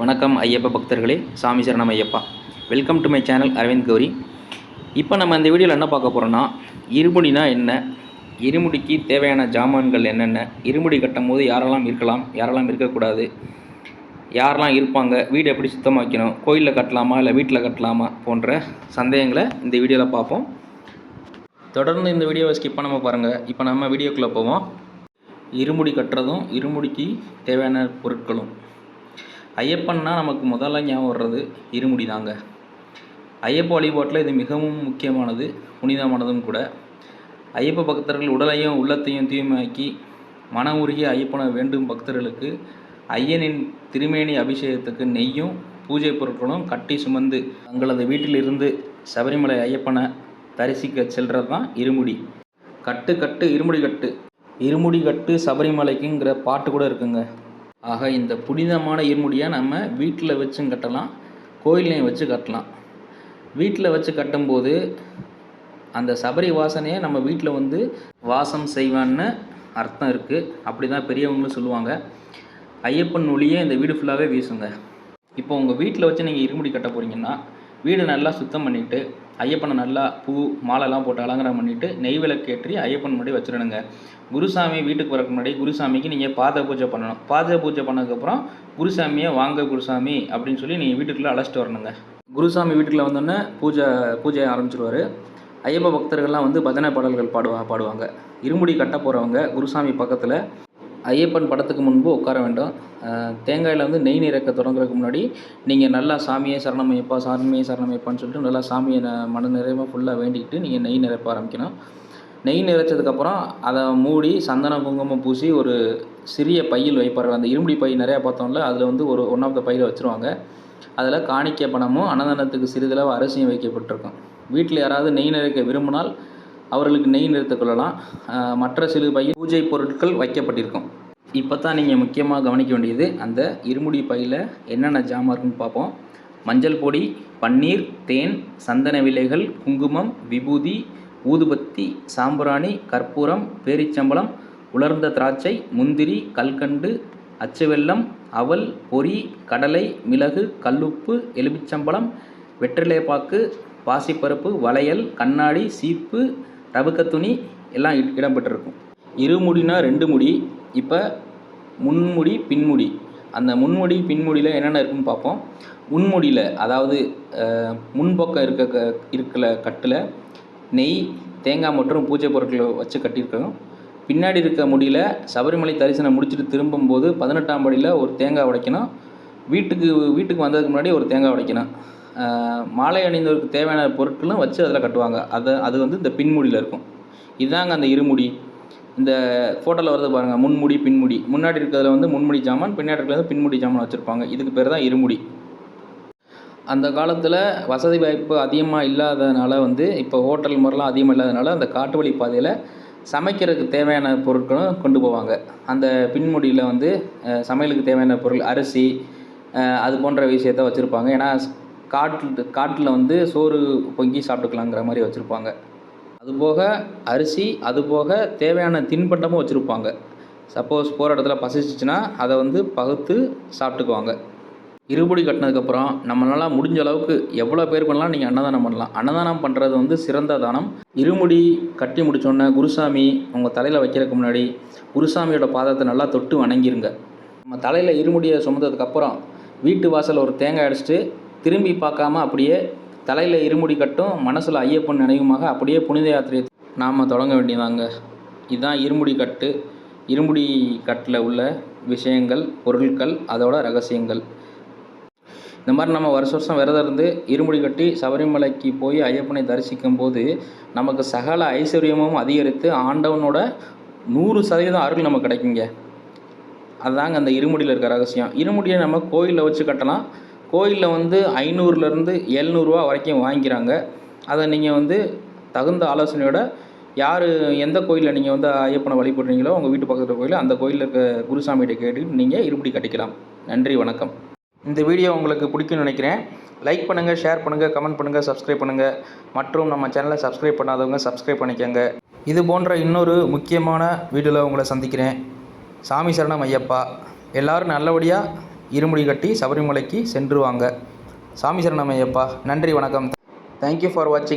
வணக்கம் ஐயப்ப பக்தர்களே சாமி சரணம் Ayyappa. Welcome to my channel Arvind Gowri இப்போ நம்ம இந்த வீடியோவில் என்ன பார்க்க போகிறோன்னா இருமுடினா என்ன? இருமுடிக்கு தேவையான ஜாமான்கள் என்னென்ன? இருமுடி கட்டும் போது யாரெல்லாம் இருக்கலாம் யாரெல்லாம் இருக்கக்கூடாது? யாரெல்லாம் இருப்பாங்க? வீடு எப்படி சுத்தமாக வைக்கணும்? கோயிலில் கட்டலாமா இல்லை வீட்டில் கட்டலாமா போன்ற சந்தேகங்களை இந்த வீடியோவில் பார்ப்போம். தொடர்ந்து இந்த வீடியோவை ஸ்கிப் பண்ணாமல் பாருங்கள் இப்போ நம்ம வீடியோக்குள்ளே போவோம். இருமுடி கட்டுறதும் இருமுடிக்கு தேவையான பொருட்களும். ஐயப்பன்னா நமக்கு முதல்ல ஞாபகம் வர்றது இருமுடி தாங்க ஐயப்ப வழிபாட்டில் இது மிகவும் முக்கியமானது புனிதமானதும் கூட. ஐயப்ப பக்தர்கள் உடலையும் உள்ளத்தையும் தூய்மையாக்கி மன உருகி ஐயப்பனை வேண்டும் பக்தர்களுக்கு ஐயனின் திருமேனி அபிஷேகத்துக்கு நெய்யும் பூஜை பொருட்களும் கட்டி சுமந்து தங்களது வீட்டிலிருந்து சபரிமலை ஐயப்பனை தரிசிக்க செல்றது தான் இருமுடி. கட்டு கட்டு இருமுடி கட்டு. இருமுடி கட்டு சபரிமலைக்குங்கிற பாட்டு கூட இருக்குங்க. ஆக இந்த புனிதமான இருமுடியை நம்ம வீட்டில் வச்சும் கட்டலாம் கோயில்லையும் வச்சு கட்டலாம். வீட்டில் வச்சு கட்டும்போது அந்த சபரி வாசனையை நம்ம வீட்டில் வந்து வாசம் செய்வான்னு அர்த்தம் இருக்குது அப்படி தான் பெரியவங்களும் சொல்லுவாங்க. ஐயப்பன் ஒளியே இந்த வீடு ஃபுல்லாகவே வீசுங்க. இப்போ உங்கள் வீட்டில் வச்சு நீங்கள் இருமுடி கட்ட போகிறீங்கன்னா வீடு நல்லா சுத்தம் பண்ணிவிட்டு ஐயப்பனை நல்லா பூ மாலைலாம் போட்டு அலங்காரம் பண்ணிவிட்டு நெய் விளக்கு ஏற்றி ஐயப்பன் முன்னாடி வச்சிடணுங்க. குருசாமி வீட்டுக்கு வரக்கு முன்னாடி குருசாமிக்கு நீங்கள் பாத பூஜை பண்ணணும். பாத பூஜை பண்ணதுக்கப்புறம் குருசாமியை வாங்க குருசாமி அப்படின்னு சொல்லி நீங்கள் வீட்டுக்குள்ளே அழைச்சிட்டு வரணுங்க. குருசாமி வீட்டுக்குள்ள வந்தோடனே பூஜை பூஜையை ஆரம்பிச்சிருவார். ஐயப்ப பக்தர்கள்லாம் வந்து பஜனை பாடல்கள் பாடுவா பாடுவாங்க. இருமுடி கட்ட போகிறவங்க குருசாமி பக்கத்தில் ஐயப்பன் படத்துக்கு முன்பு உட்கார வேண்டும். தேங்காயில் வந்து நெய் நிறக்க தொடங்குறதுக்கு முன்னாடி நீங்கள் நல்லா சாமியே சரணமையப்பா சாமியே சரணமையப்பான்னு சொல்லிட்டு நல்லா சாமியை மன நிறைவாக ஃபுல்லாக வேண்டிக்கிட்டு நீங்கள் நெய் நிரப்ப ஆரம்பிக்கணும். நெய் நிறைச்சதுக்கப்புறம் அதை மூடி சந்தனம் குங்குமம் பூசி ஒரு சிறிய பையில் வைப்பார்கள். அந்த இருமுடி பை நிறையா பார்த்தோம்ல அதில் வந்து ஒரு ஒன் ஆஃப் த பையில் வச்சுருவாங்க. அதில் காணிக்க பணமும் அன்னதானத்துக்கு சிறிதளவு அரிசியும் வைக்கப்பட்டிருக்கும். வீட்டில் யாராவது நெய் நிறைக்க விரும்பினால் அவர்களுக்கு நெய் நிறுத்த கொள்ளலாம். மற்ற சிறு பையில் பூஜை பொருட்கள் வைக்கப்பட்டிருக்கும். இப்போ தான் நீங்கள் முக்கியமாக கவனிக்க வேண்டியது அந்த இருமுடி பையில் என்னென்ன ஜாமான் இருக்குன்னு பார்ப்போம். மஞ்சள் பொடி பன்னீர் தேன் சந்தன விலைகள் குங்குமம் விபூதி ஊதுபத்தி சாம்பிராணி கற்பூரம் பேரிச்சம்பழம் உலர்ந்த திராட்சை முந்திரி கல்கண்டு அச்சுவெல்லம் அவல் பொரி கடலை மிளகு கல்லுப்பு எலுமிச்சம்பழம் வெற்றிலைப்பாக்கு பாசிப்பருப்பு வளையல் கண்ணாடி சீப்பு ரவுக்கத் துணி எல்லாம் இடம்பெற்றிருக்கும். இருமுடினா ரெண்டு முடி இப்போ முன்முடி பின்முடி. அந்த முன்முடி பின்முடியில் என்னென்ன இருக்குன்னு பார்ப்போம். முன்முடியில் அதாவது முன்பக்கம் இருக்க க இருக்கிற கட்டில் நெய் தேங்காய் மற்றும் பூஜை பொருட்களை வச்சு கட்டியிருக்கோம் பின்னாடி இருக்க முடியில் சபரிமலை தரிசனம் முடிச்சுட்டு திரும்பும்போது பதினெட்டாம் படியில் ஒரு தேங்காய் உடைக்கணும். வீட்டுக்கு வீட்டுக்கு வந்ததுக்கு முன்னாடி ஒரு தேங்காய் உடைக்கணும். மாலை அணிந்தவருக்கு தேவையான பொருட்களும் வச்சு அதில் கட்டுவாங்க. அது அது வந்து இந்த பின்முடியில் இருக்கும். இதுதாங்க அந்த இருமுடி. இந்த ஃபோட்டோவில் வருது பாருங்கள் முன்முடி பின்முடி. முன்னாடி இருக்கிறதுல வந்து முன்முடி ஜாமான் பின்னாடி இருக்கிறது பின்முடி ஜாமான் வச்சுருப்பாங்க. இதுக்கு பேர் தான் இருமுடி. அந்த காலத்தில் வசதி வாய்ப்பு அதிகமாக இல்லாதனால வந்து இப்போ ஹோட்டல் முறைலாம் அதிகமாக இல்லாதனால அந்த காட்டு வழி பாதையில் சமைக்கிறதுக்கு தேவையான பொருட்களும் கொண்டு போவாங்க. அந்த பின்முடியில் வந்து சமையலுக்கு தேவையான பொருள் அரிசி அது போன்ற விஷயத்த வச்சுருப்பாங்க. ஏன்னா காட்டு காட்டில் வந்து சோறு பொங்கி சாப்பிட்டுக்கலாங்கிற மாதிரி வச்சுருப்பாங்க. அதுபோக அரிசி அதுபோக தேவையான தின்பண்டமும் வச்சுருப்பாங்க. சப்போஸ் போகிற இடத்துல பசிச்சிச்சுன்னா அதை வந்து பகுத்து சாப்பிட்டுக்குவாங்க. இருபடி கட்டினதுக்கப்புறம் நம்மளால் முடிஞ்ச அளவுக்கு எவ்வளோ பேர் பண்ணலாம் நீங்கள் அன்னதானம் பண்ணலாம். அன்னதானம் பண்ணுறது வந்து சிறந்த தானம். இருமுடி கட்டி முடித்தோடனே குருசாமி உங்கள் தலையில் வைக்கிறதுக்கு முன்னாடி குருசாமியோட பாதத்தை நல்லா தொட்டு வணங்கிருங்க. நம்ம தலையில் இருமுடியை சுமந்ததுக்கப்புறம் வீட்டு வாசலில் ஒரு தேங்காய் அடிச்சிட்டு திரும்பி பார்க்காம அப்படியே தலையில் இருமுடி கட்டும் மனசில் ஐயப்பன் நினைவுமாக அப்படியே புனித யாத்திரையை நாம் தொடங்க வேண்டியதாங்க. இதுதான் இருமுடி கட்டு. இருமுடி கட்டில் உள்ள விஷயங்கள் பொருட்கள் அதோட ரகசியங்கள். இந்த மாதிரி நம்ம வருஷ வருஷம் விரதம் இருந்து இருமுடி கட்டி சபரிமலைக்கு போய் ஐயப்பனை தரிசிக்கும் போது நமக்கு சகல ஐஸ்வர்யமும் அதிகரித்து ஆண்டவனோட நூறு சதவீதம் அருள் நமக்கு கிடைக்குங்க. அதுதாங்க அந்த இருமுடியில் இருக்க ரகசியம். இருமுடியை நம்ம கோயிலில் வச்சு கட்டலாம். கோயிலில் வந்து ஐநூறுலேருந்து எழுநூறுவா வரைக்கும் வாங்கிக்கிறாங்க. அதை நீங்கள் வந்து தகுந்த ஆலோசனையோட யார் எந்த கோயிலில் நீங்கள் வந்து ஐயப்பனை வழிபடுறீங்களோ உங்கள் வீட்டு பக்கத்தில் கோயில் அந்த கோயிலில் இருக்க குருசாமிகிட்ட கேட்டுட்டு நீங்கள் இருபடி கட்டிக்கலாம். நன்றி வணக்கம். இந்த வீடியோ உங்களுக்கு பிடிக்கும்னு நினைக்கிறேன். லைக் பண்ணுங்கள் ஷேர் பண்ணுங்கள் கமெண்ட் பண்ணுங்கள் சப்ஸ்கிரைப் பண்ணுங்கள் மற்றும் நம்ம சேனலை சப்ஸ்கிரைப் பண்ணாதவங்க சப்ஸ்கிரைப் பண்ணிக்கோங்க. இது போன்ற இன்னொரு முக்கியமான வீடியோவில் உங்களை சந்திக்கிறேன். சாமி சரணம் ஐயப்பா. எல்லோரும் நல்லபடியாக இருமுடி கட்டி சபரிமலைக்கு சென்று வாங்க சாமி சரணமையப்பா. நன்றி வணக்கம். தேங்க்யூ ஃபார் வாட்சிங்